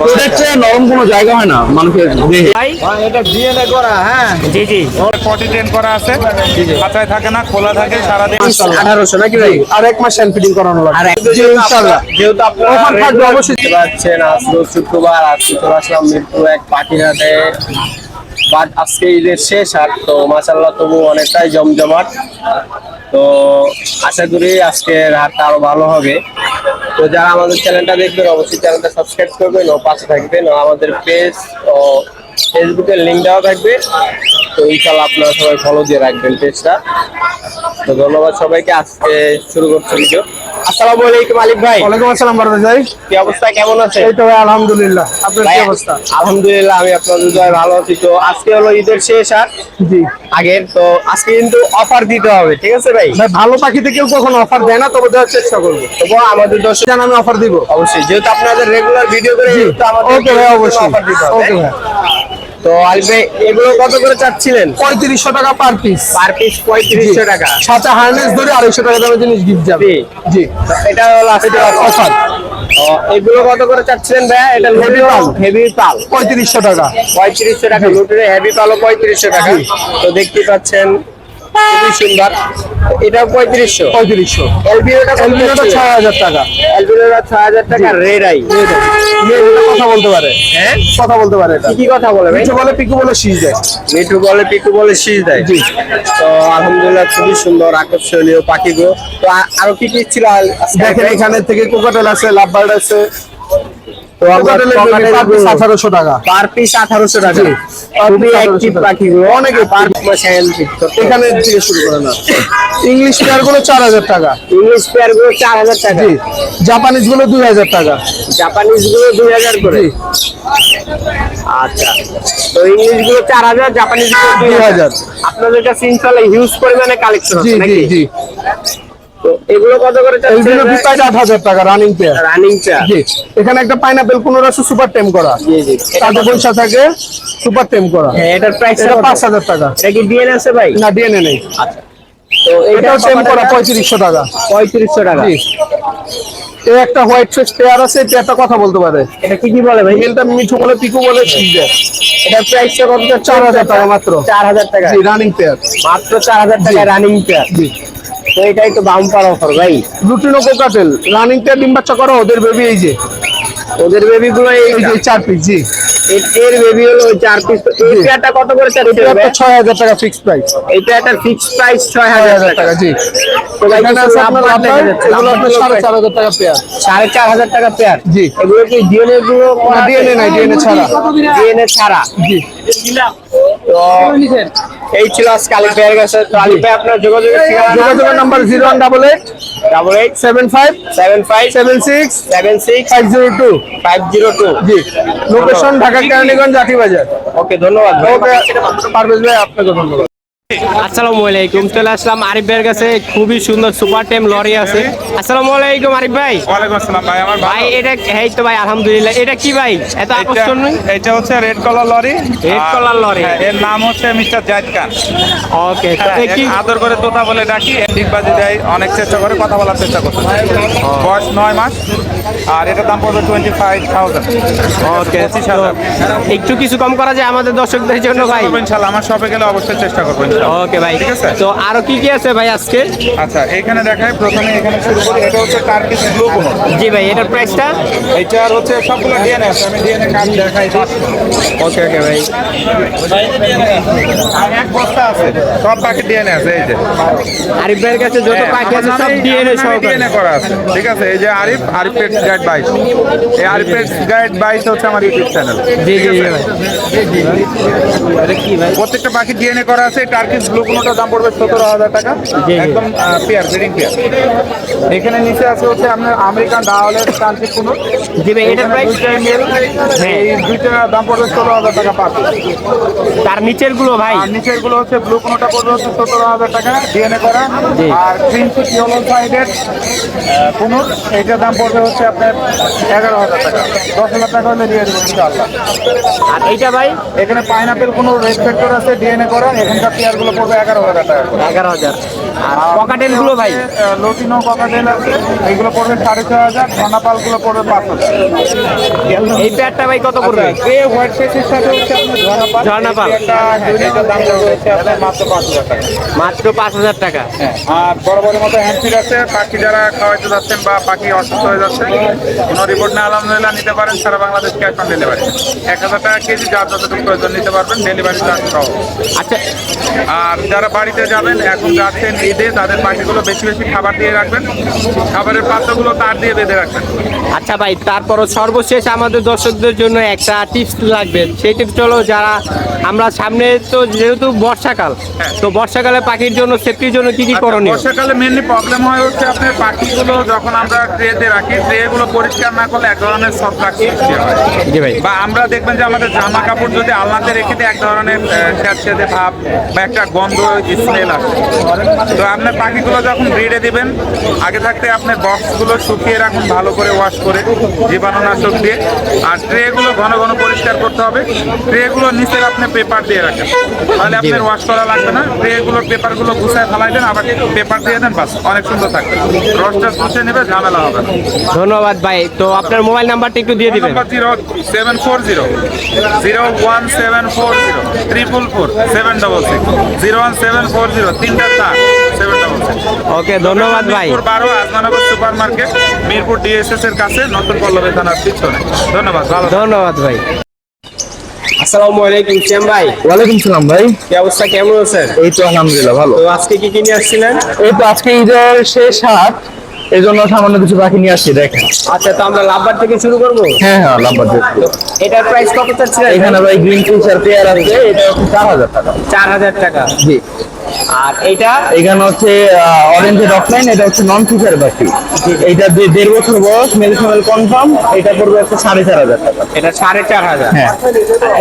হচ্ছে নরম কোনো জায়গা হয় না মানুষের দেহে। এটা ডিএনএ করা হ্যাঁ? জি জি। পটি ট্রেন করা আছে খাঁচায় থাকে না খোলা থাকে নাকি ভাই? আর এক মাস হ্যান্ড ফিটিং করানো লাগবে। আর ইনশাআল্লাহ। যেহেতু আপনারা ওখান থাকবে অবশ্যই। দেখতে পাচ্ছেন আজ রোজ শুক্রবার আজকে আসলাম মিরপুর এক বাট আজকে ঈদের শেষ হাট তো মাসাল্লাহ তবু অনেকটাই জমজমাট। তো আশা করি আজকের হাটটা আরও ভালো হবে। তো যারা আমাদের চ্যানেলটা দেখবেন, অবশ্যই চ্যানেলটা সাবস্ক্রাইব করবেন ও পাশে থাকবেন। ও আমাদের পেজ ও ফেসবুকের লিঙ্ক দেওয়া থাকবে। তো ইনশাল্লাহ আপনারা সবাই ফলো দিয়ে রাখবেন পেজটা তো ধন্যবাদ সবাইকে। আজকে শুরু করছি ভিডিও আসসালামু আলাইকুম আলিফ ভাই। ওয়ালাইকুম আসসালাম বারবে ভাই। কি অবস্থা? কেমন আছে এই তো ভাই আলহামদুলিল্লাহ। আপনার কি অবস্থা? আলহামদুলিল্লাহ আমি আপনাদের দয় ভালো আছি। তো আজকে হলো ঈদের শেষ হাট জি। আগের তো আজকে কিন্তু অফার দিতে হবে ঠিক আছে ভাই? ভাই ভালো পাখিতে কেউ কখনো অফার দেয় না তবে দেওয়ার চেষ্টা করব। তবু আমাদের দর্শক জান আমি অফার দিব। অবশ্যই যেহেতু আপনাদের রেগুলার ভিডিও করে তো আমাদের ওকে ভাই অবশ্যই। অফার দিতে হবে। ওকে ভাই। তো আলবে এগুলো কত করে চাচ্ছিলেন? পঁয়ত্রিশশো টাকা পার পিস পার পিস পঁয়ত্রিশশো টাকা। সাথে হার্নেস ধরে আড়াইশো টাকা দামের জিনিস গিফট যাবে। জি। এটা হলো আজকে অফার এগুলো কত করে চাচ্ছিলেন ভাইয়া? এটা Heavy পাল। হেভি পাল পঁয়ত্রিশশো টাকা। পঁয়ত্রিশশো টাকা লুটের হেভি পালও পঁয়ত্রিশশো টাকা। তো দেখতে পাচ্ছেন খুবই সুন্দর এটা পঁয়ত্রিশশো। পঁয়ত্রিশশো। এলবিওটা এলবিওটা ছয় হাজার টাকা। এলবিওটা ছয় হাজার টাকা রেড আই এটা কথা বলতে পারে। হ্যাঁ? কথা বলতে পারে কি কি কথা বলে বলে পিকু বলে শীষ দেয়। মিঠু বলে পিকু বলে শীষ দেয়। জি। তো আলহামদুলিল্লাহ খুবই সুন্দর আকর্ষণীয় পাখিগুলো। তো আরও কি কি ছিল? দেখেন এখানে থেকে কোকাটেল আছে লাভবার্ড আছে তো আমরা আঠারোশো টাকা। পার পিস আঠারোশো টাকা। জি। খুবই অ্যাক্টিভ পাখিগুলো অনেকে পার মাসে এখানে থেকে শুরু করে না। ইংলিশ পেয়ারগুলো চার হাজার টাকা। ইংলিশ পেয়ারগুলো চার হাজার টাকা। জাপানিজগুলো দুই হাজার টাকা। জাপানিজগুলো দুই হাজার করে। আচ্ছা। তো ইংলিশগুলো চার হাজার জাপানিজগুলো দুই হাজার। 2000 আপনাদের কাছে ইনশাল্লাহ হিউজ পরিমাণে কালেকশন আছে নাকি? জি। তো এগুলো কত করে এলবিনো বিপাইট আট হাজার টাকা রানিং পেয়ার রানিং পেয়ার জি এখানে একটা পাইনাপেল পনেরো সুপার টেম করা। জি জি। তাতে পয়সা থাকে সুপার টেম করা। হ্যাঁ এটার প্রাইস এটা পাঁচ হাজার টাকা। এটা কি ডিএনএ আছে ভাই? না ডিএনএ নেই। তো এটাও টেম করা পঁয়ত্রিশশো টাকা। পঁয়ত্রিশশো টাকা। জি। এই একটা হোয়াইট ফেস পেয়ার আছে এই পেয়ারটা কথা বলতে পারে। এটা কি কি বলে ভাই? মেলটা মিঠু বলে পিকু বলে দেয় এটার প্রাইসটা কত? চার হাজার টাকা মাত্র। চার হাজার টাকা। জি রানিং পেয়ার মাত্র চার হাজার টাকা রানিং পেয়ার জি। তো এটাই তো বাম্পার অফার ভাই। লুটিনো কোকাটেল রানিং পেয়ার ডিম বাচ্চা করো ওদের বেবি এই যে। ওদের বেবি গুলো এই এই যে চার পিস জি। এর বেবি হলো ওই চার পিস এই জি। পেয়ারটা কত করে চাচ্ছেন এটা ভাই? ছয় হাজার টাকা ফিক্স প্রাইস এই পেয়ারটার ফিক্স প্রাইস ছয় হাজার টাকা। জি। তো ভাই এখানে আপনার যাচ্ছে। এগুলো আপনার চার টাকা পেয়ার চার টাকা জি। এগুলো কি ডিএনএ গুলো ডিএনএ নাই ডিএনএ ছাড়া। ডিএনএ ছাড়া। জি। তো এই ছিল আজকে আলিফ ভাইয়ের কাছে। তো আলিফ ভাই আপনার যোগাযোগের ঠিকানা যোগাযোগের number zero one double eight double eight seven five seven five seven six seven six five zero two. Five zero two. জি। লোকেশন ঢাকা কেরানীগঞ্জ জাতি বাজার। ওকে ধন্যবাদ ভাই। ওকে পারভেজ ভাই আপনাকে ধন্যবাদ। আসসালামু আলাইকুম চলে আসলাম আরিফ ভাইয়ের কাছে। খুবই সুন্দর সুপার টেম লরি আছে। আসসালামু আলাইকুম আরিফ ভাই। ওয়ালাইকুম আসসালাম ভাই আমার ভাই এটা এই তো ভাই আলহামদুলিল্লাহ। এটা কি ভাই? এত আকর্ষণীয় এটা হচ্ছে রেড কলার লরি। আর- color লরি। হ্যাঁ, এর নাম হচ্ছে মিস্টার জাহিদ খান। ওকে হ্যাঁ, কি আদর করে তোতা বলে ডাকি ডিগবাজি দেয় অনেক চেষ্টা করে কথা বলার চেষ্টা করছে। বয়স নয় মাস। আর এটার দাম পড়বে টোয়েন্টি ফাইভ থাউজেন্ড ওকে একটু কিছু কম করা যায় আমাদের দর্শকদের জন্য ভাই। ইনশাল্লাহ আমার শপে গেলে অবশ্যই চেষ্টা করব ওকে ভাই। ঠিক আছে। তো আরও কি কি আছে ভাই আজকে? আচ্ছা এখানে দেখায় প্রথমে এখানে শুরু করি এটা হচ্ছে টার্কিশ ব্লু কোনো জি ভাই এটার প্রাইসটা এইটার হচ্ছে সবগুলো ডিএনএ আছে আমি ডিএনএ কার্ড দেখাই ওকে ওকে ভাই। আর এক বস্তা আছে সব পাখি ডিএনএ আছে এই যে। আরিফ ভাইয়ের কাছে যত পাখি আছে সব ডিএনএ সহকারে। ডিএনএ করা আছে ঠিক আছে? এই যে আরিফ আরিফ পেটস গাইড বাইশ এই আরিফ গাইড বাইশ হচ্ছে আমার ইউটিউব চ্যানেল জি জি প্রত্যেকটা পাখি ডিএনএ করা আছে টার্কিশ ব্লু কোনোটার দাম পড়বে সতেরো হাজার টাকা। একদম পেয়ার ব্রিডিং পেয়ার এখানে নিচে আছে হচ্ছে আপনার আমেরিকান ডাওয়ালের টার্কিশ কোনো। জি ভাই এটার প্রাইস এই দুইটা দাম পড়বে ষোলো হাজার টাকা পার। তার নিচেরগুলো ভাই? নিচেরগুলো হচ্ছে ব্লু কোনোটা পড়বে হচ্ছে সতেরো হাজার টাকা ডিএনএ করা। আর গ্রিন চিপ ইয়েলো সাইডের পুনুর এইটার দাম পড়বে হচ্ছে হচ্ছে আপনার এগারো হাজার টাকা। দশ হাজার টাকা হলে দিয়ে দেবো ইনশাআল্লাহ। আর এইটা ভাই? এখানে পাইনাপেল কোনো রেসপেক্টর আছে ডিএনএ করা এখানকার পেয়ারগুলো পড়বে এগারো হাজার টাকা এগারো হাজার। আর পকাটেলগুলো ভাই? লটিনো ককাটেল আছে এগুলো পড়বে সাড়ে ছয় হাজার ঘনাপালগুলো পড়বে পাঁচ হাজার। এই পেয়ারটা ভাই কত করবে গ্রে হোয়াইট ফেসের সাথে হচ্ছে আপনার ঝর্ণাপাল একটা হ্যাঁ, এটার দাম পড়বে হচ্ছে আপনার মাত্র পাঁচ হাজার টাকা। মাত্র পাঁচ হাজার টাকা। হ্যাঁ, আর বড় বড় মতো হ্যান্ডফিড আছে পাখি যারা খাওয়াইতে যাচ্ছেন বা পাখি অসুস্থ হয়ে যাচ্ছে কোনো রিপোর্ট না আলহামদুলিল্লাহ নিতে পারেন সারা বাংলাদেশ ক্যাশ অন ডেলিভারি এক হাজার টাকা কেজি যার যতটুকু প্রয়োজন নিতে পারবেন ডেলিভারি চার্জ সহ। আচ্ছা। আর যারা বাড়িতে যাবেন এখন যাচ্ছেন ঈদে তাদের পাখিগুলো বেশি বেশি খাবার দিয়ে রাখবেন। খাবারের পাত্রগুলো তার দিয়ে বেঁধে রাখবেন। আচ্ছা ভাই তারপরও সর্বশেষ আমাদের দর্শকদের জন্য একটা টিপস লাগবে। সেই টিপস হলো যারা আমরা সামনে তো যেহেতু বর্ষাকাল তো বর্ষাকালে পাখির জন্য সেফটির জন্য কি কি আচ্ছা, করণীয়? বর্ষাকালে মেনলি প্রবলেম হয় হচ্ছে আপনার পাখিগুলো যখন আমরা ট্রেতে রাখি ট্রেগুলো পরিষ্কার না করলে এক ধরনের সব রাখি জি ভাই। বা আমরা দেখবেন যে আমাদের জামা কাপড় যদি আলনাতে রেখে দিই এক ধরনের স্যাঁতস্যাঁতে ভাব বা একটা গন্ধ স্মেল আসে। তো আপনার পাখিগুলো যখন ব্রিডে দিবেন আগে থাকতে আপনার বক্সগুলো শুকিয়ে রাখুন ভালো করে ওয়াশ করে জীবাণুনাশক দিয়ে। আর ট্রেগুলো ঘন ঘন পরিষ্কার করতে হবে। ট্রেগুলো নিচের আপনি পেপার দিয়ে রাখেন। তাহলে আপনার ওয়াশ করা লাগবে না। ট্রেগুলোর পেপারগুলো গুছায় ফেলাই দেন আবার পেপার দিয়ে দেন বাস। অনেক সুন্দর থাকবে। রসটা শুষে নেবে ঝামেলা হবে ধন্যবাদ ভাই। তো আপনার মোবাইল নাম্বারটা একটু দিয়ে দিবেন। Zero seven four zero zero one seven four zero triple four seven double six zero one seven four zero তিনটা চার। ওকে ধন্যবাদ ভাই। বারো Azmanagar super market Mirpur DSS এর কাছে নতুন পল্লবী থানার পিছনে। ধন্যবাদ ভালো ধন্যবাদ ভাই। আসসালামু আলাইকুম শ্যাম ভাই। ওয়ালাইকুম সালাম ভাই। কি অবস্থা কেমন আছেন? এই তো আলহামদুলিল্লাহ ভালো। তো আজকে কি কিনে আসছিলেন? এই তো আজকে ঈদের শেষ হাট এই জন্য সামান্য কিছু পাখি নিয়ে আসছি দেখেন। আচ্ছা তো আমরা লাভবার থেকে শুরু করব? হ্যাঁ হ্যাঁ এটার প্রাইস কত চাচ্ছিলেন? এখানে ভাই গ্রিন ফিশার পেয়ার আছে এটা হচ্ছে চার হাজার টাকা। চার হাজার টাকা। জি। আর এইটা এখানে হচ্ছে অরেঞ্জের অফলাইন এটা হচ্ছে নন ফিশার পাখি এইটা দেড় বছর বয়স মেল ফিমেল কনফার্ম এটা পড়বে একটা সাড়ে চার হাজার টাকা। এটা সাড়ে চার হাজার। হ্যাঁ।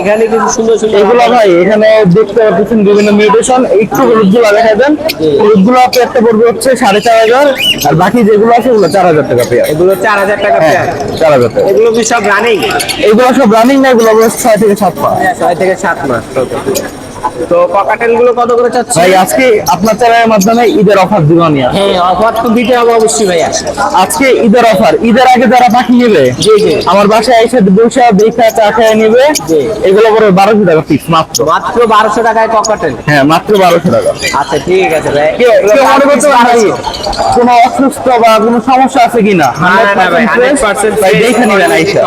এখানে কিছু সুন্দর সুন্দর এগুলো ভাই এখানে দেখতে পাচ্ছেন বিভিন্ন মিউটেশন একটু হলুদগুলো দেখা দেন। হলুদগুলো আপনি একটা পড়বে হচ্ছে সাড়ে চার হাজার আর বাকি যেগুলো আছে ওগুলো চার হাজার টাকা পেয়ার এগুলো চার হাজার টাকা হ্যাঁ পেয়ার চার হাজার টাকা। এগুলো কি সব রানিং এগুলো সব রানিং না এগুলো ছয় থেকে সাত মাস। ছয় থেকে সাত মাস। তো গুলো কত করে ভাই আজকে আপনার চ্যানেলের মাধ্যমে ঈদের অফার দিব আমি হ্যাঁ অফার তো দিতে হবে অবশ্যই ভাইয়া। আজকে ঈদের অফার ঈদের আগে যারা পাখি নেবে জি জি। আমার বাসায় এসে বসে দেখা চা খেয়ে নেবে। এগুলো বারোশো টাকা পিস মাত্র। মাত্র টাকায় পকাটেল হ্যাঁ মাত্র টাকা। আচ্ছা ঠিক আছে ভাই। কেউ মনে per করতে piece পারে ভাই, 1200 কোনো অসুস্থ বা কোনো সমস্যা আছে কিনা? না, না, না ভাই, 100% ভাই দেখে নেবেন আইসা।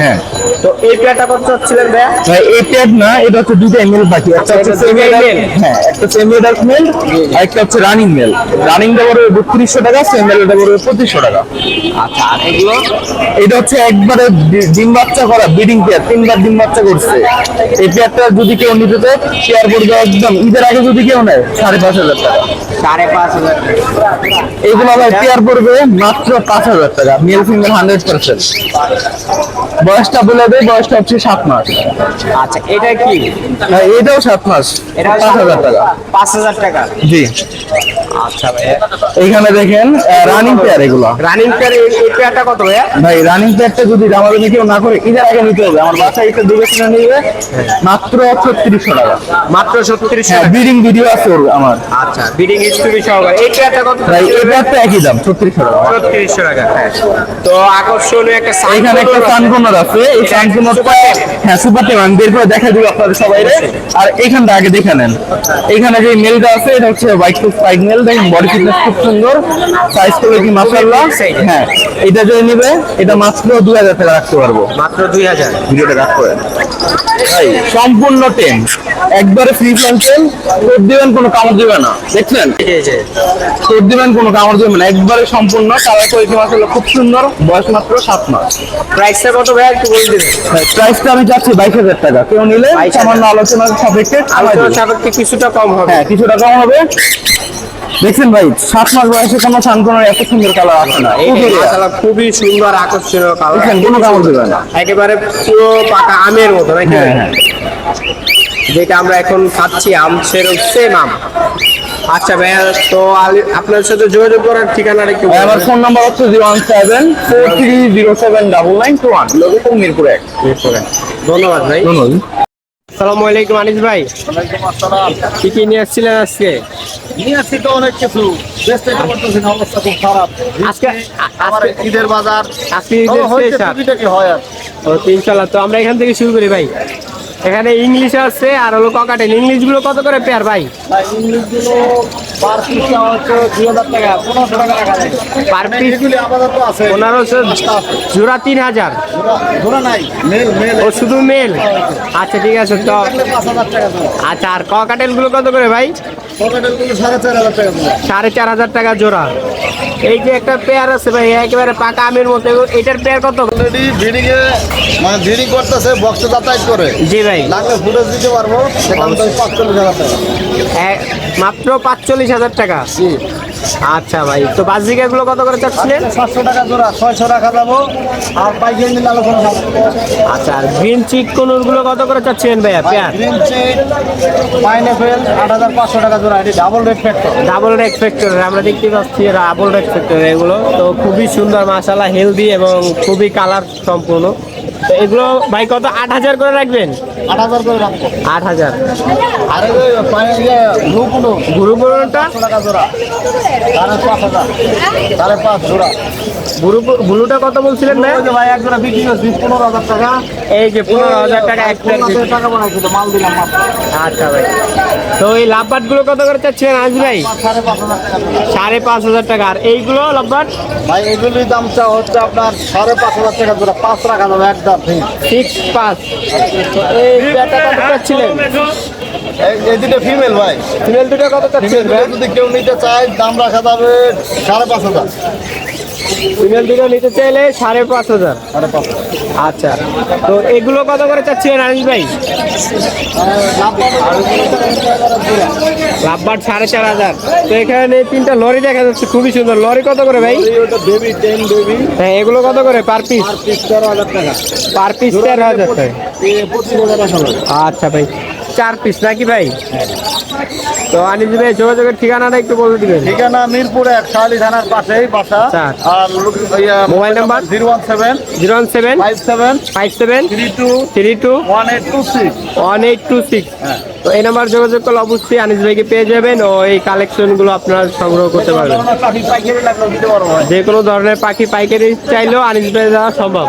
হ্যাঁ। তো এই পেয়ারটা কত চাচ্ছিলেন ভাইয়া? ভাই এই প্যাড না এটা হচ্ছে দুইটাই মেল পাখি আচ্ছা, সেমি হ্যাঁ একটা সেমি অ্যাডাল্ট মেল আর একটা হচ্ছে রানিং মেল রানিং টা পড়বে বত্রিশশো টাকা সেমি টা পড়বে পঁচিশশো টাকা। আচ্ছা আর এগুলো? এটা হচ্ছে একবারে ডিম বাচ্চা করা ব্রিডিং পেয়ার তিনবার ডিম বাচ্চা করছে। এই পেয়ারটা যদি কেউ নিতে চায় পেয়ার পড়বে একদম ঈদের আগে যদি কেউ নেয় সাড়ে পাঁচ হাজার টাকা। সাড়ে পাঁচ হাজার এইগুলো ভাই পেয়ার পড়বে মাত্র পাঁচ হাজার টাকা মেল ফিমেল হান্ড্রেড পার্সেন্ট বয়সটা বলে দেয় বয়সটা হচ্ছে সাত মাস। আচ্ছা এটা কি? এটাও সাত মাস পাঁচ হাজার টাকা। পাঁচ হাজার টাকা। জি। আচ্ছা ভাইয়া। এইখানে দেখেন রানিং পেয়ার এগুলো। রানিং পেয়ার এই এই পেয়ারটা কত ভাইয়া? ভাই রানিং পেয়ারটা যদি দামাদামি কেউ না করে ঈদের আগে নিতে হবে। আমার দুই বছর নিবে মাত্র ছত্রিশশো টাকা। মাত্র ছত্রিশশো হ্যাঁ টাকা। ব্রিডিং ভিডিও আছে ওর আমার। আচ্ছা বিডিং হিস্ট্রি সহকারে এই পেয়ারটা কত? ভাই এই পেয়ারটা একই দাম ছত্রিশশো টাকা। ছত্রিশশো টাকা হ্যাঁ। তো আকর্ষণীয় একটা এখানে একটা। সানকুনার আছে। এই সানকুনারটা হ্যাঁ সুপার টেম আমি বের করে দেখা দিব আপনাদের সবাই আর এইখানটা আগে দেখে নেন। এখানে যে মেলটা আছে এটা হচ্ছে হোয়াইট মেল দেখেন বডি ফিটনেস খুব সুন্দর। সাইজ কি হ্যাঁ এটা যদি নিবে এটা মাত্র দুই হাজার টাকা রাখতে পারব। মাত্র দুই হাজার। ভিডিওটা রাখ করে। ভাই সম্পূর্ণ টেম একবারে ফ্রি দিবেন কোনো কামড় দিবে না। দেখছেন? কোড দিবেন কোনো কামড় দিবে না। একবারে সম্পূর্ণ। কালার কোয়ালিটি মাসাল্লাহ খুব সুন্দর। বয়স মাত্র সাত মাস। প্রাইসটা কত ভাইয়া একটু বলে দিন। প্রাইসটা আমি চাচ্ছি বাইশ হাজার টাকা। কেউ নিলে 22,000 সামান্য আলোচনার সাপেক্ষে সাপেক্ষে কিছুটা কম হবে। হ্যাঁ কিছুটা কম হবে। দেখছেন ভাই সাত মাস বয়সে কোনো এত সুন্দর কালার আসে না। খুবই সুন্দর আকর্ষণীয় কালার কোনো কামড় দিবে না। একেবারে পুরো পাকা আমের মতো নাকি হ্যাঁ হ্যাঁ। যেটা আমরা এখন খাচ্ছি আম সেরকম সেম আম। আচ্ছা ভাইয়া তো আপনার সাথে যোগাযোগ করার ঠিকানাটা একটু ভাই, আমার ফোন নাম্বার হচ্ছে zero one seven four three zero seven double nine two one location Mirpur এক। ধন্যবাদ ভাই। ধন্যবাদ। আসসালামু আলাইকুম আনিস ভাই। কি কি নিয়ে আসছিলেন আজকে? নিয়ে আসছি তো অনেক কিছু। দেশ থেকে না অবস্থা খুব খারাপ। আজকে আমার ঈদের বাজার। আজকে ঈদের হয় আর? তো ইনশাল্লাহ তো আমরা এখান থেকে শুরু করি ভাই। এখানে ইংলিশ আছে আর হলো ককাটেল। ইংলিশগুলো কত করে পেয়ার ভাই? ভাই ইংলিশগুলো পার পিসটা হচ্ছে দুই হাজার টাকা পনেরোশো টাকা রাখা যায়। পার পিস আছে। পনেরোশো জোড়া তিন হাজার। নাই মেল মেল ও শুধু মেল আচ্ছা ঠিক আছে তো। টাকা আচ্ছা আর ককাটেলগুলো কত করে ভাই? সাড়ে চার হাজার টাকা জোড়া। এই যে একটা পেয়ার আছে ভাই একেবারে পাকা আমের মতো। এটার পেয়ার কত? ব্রিডিং এ মানে ব্রিডিং করতেছে বক্সে যাতায়াত করে। জি ভাই। লাগলে ফুটেজ দিতে পারব। সেখান থেকে পাঁচচল্লিশ হাজার টাকা। মাত্র পাঁচচল্লিশ হাজার টাকা। আচ্ছা ভাই তো বাজিকা গুলো কত করে চাচ্ছিলেন? সাতশো টাকা জোড়া ছয়শো টাকা যাব। আর পাইকারি নিলে আলোচনা আচ্ছা আর গ্রিন চিক কোনুর কত করে চাচ্ছিলেন ভাইয়া পেয়ার গ্রিন চিট পাইনঅ্যাপেল আট হাজার পাঁচশো টাকা জোড়া এটি double red factor double red factor আমরা দেখতে পাচ্ছি ডাবল রেড ফ্যাক্টর এগুলো। তো খুবই সুন্দর মাসালা হেলদি এবং খুবই কালার সম্পূর্ণ। তো এগুলো ভাই কত? আট হাজার করে রাখবেন? আট হাজার করে রাখব। আট হাজার। আর ব্লু কোনো সাড়ে পাঁচ হাজার। সাড়ে পাঁচ জোড়া। গুরু ব্লুটা কত বলছিলেন ভাই? এক জোড়া বিক্রি করছি পনেরো হাজার টাকা। এই যে পনেরো হাজার টাকা এক টাকা বানাইছিল মাল দিলাম আচ্ছা ভাই। তো এই লাভবাটগুলো কত করে চাচ্ছেন আজ ভাই? সাড়ে পাঁচ হাজার টাকা। আর এইগুলো লাভবাট ভাই এগুলির দামটা হচ্ছে আপনার সাড়ে পাঁচ হাজার টাকা জোড়া। পাঁচ রাখা যাবে একদম ঠিক। পাঁচ। এই কত চাচ্ছিলেন? এই দুটো ফিমেল ভাই। ফিমেল দুটো কত চাচ্ছিলেন ভাই? যদি কেউ নিতে চায় দাম রাখা যাবে সাড়ে পাঁচ হাজার। ফিমেল দুটো নিতে চাইলে সাড়ে পাঁচ হাজার। আচ্ছা তো এগুলো কত করে চাচ্ছিলেন আনিস ভাই? লাভবাট সাড়ে চার হাজার। তো এখানে তিনটা লরি দেখা যাচ্ছে খুবই সুন্দর। লরি কত করে ভাই? বেবি টেন বেবি হ্যাঁ এগুলো কত করে পার পিস? আর পিস তেরো হাজার টাকা। পার পিস তেরো হাজার টাকা আচ্ছা ভাই চার পিস নাকি ভাই? তো আনিস ভাই যোগাযোগের ঠিকানাটা একটু বলে দিবেন। ঠিকানা মিরপুর এক শাহালি থানার পাশেই বাসা। আচ্ছা। আর mobile number? Zero one seven. Zero one seven? Five seven. Five seven? Three two three two? One eight two six. One eight two six. তো এই নাম্বার যোগাযোগ করলে অবশ্যই আনিস ভাইকে পেয়ে যাবেন ও এই কালেকশনগুলো আপনারা সংগ্রহ করতে পারবেন। যে কোনো ধরনের পাখি পাইকারি চাইলেও আনিস ভাই দেওয়া সম্ভব।